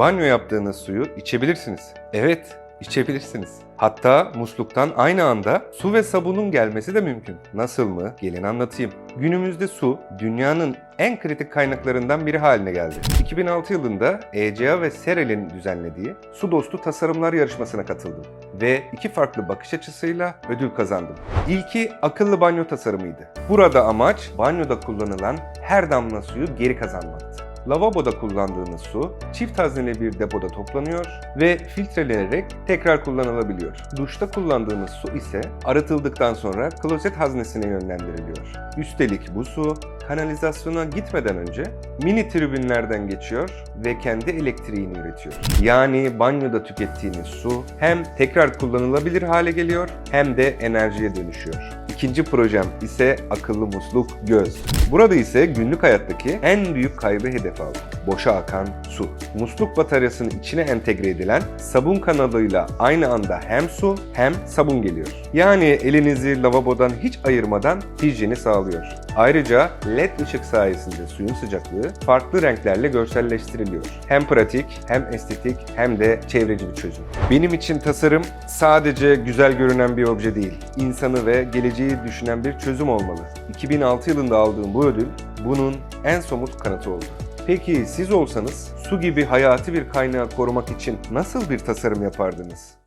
banyo yaptığınız suyu içebilirsiniz. Evet, içebilirsiniz. Hatta musluktan aynı anda su ve sabunun gelmesi de mümkün. Nasıl mı? Gelin anlatayım. Günümüzde su dünyanın en kritik kaynaklarından biri haline geldi. 2006 yılında ECA ve Serel'in düzenlediği Su Dostu Tasarımlar Yarışması'na katıldım ve iki farklı bakış açısıyla ödül kazandım. İlki akıllı banyo tasarımıydı. Burada amaç banyoda kullanılan her damla suyu geri kazanmaktı. Lavaboda kullandığınız su çift hazneli bir depoda toplanıyor ve filtrelenerek tekrar kullanılabiliyor. Duşta kullandığınız su ise arıtıldıktan sonra klozet haznesine yönlendiriliyor. Üstelik bu su kanalizasyona gitmeden önce mini tribünlerden geçiyor ve kendi elektriğini üretiyor. Yani banyoda tükettiğiniz su hem tekrar kullanılabilir hale geliyor hem de enerjiye dönüşüyor. İkinci projem ise akıllı musluk göz. Burada ise günlük hayattaki en büyük kaybı hedef aldım. Boşa akan su. Musluk bataryasının içine entegre edilen sabun kanalıyla aynı anda hem su hem sabun geliyor. Yani elinizi lavabodan hiç ayırmadan hijyeni sağlıyor. Ayrıca LED ışık sayesinde suyun sıcaklığı farklı renklerle görselleştiriliyor. Hem pratik, hem estetik, hem de çevreci bir çözüm. Benim için tasarım sadece güzel görünen bir obje değil, insanı ve geleceği düşünen bir çözüm olmalı. 2006 yılında aldığım bu ödül bunun en somut kanıtı oldu. Peki siz olsanız su gibi hayati bir kaynağı korumak için nasıl bir tasarım yapardınız?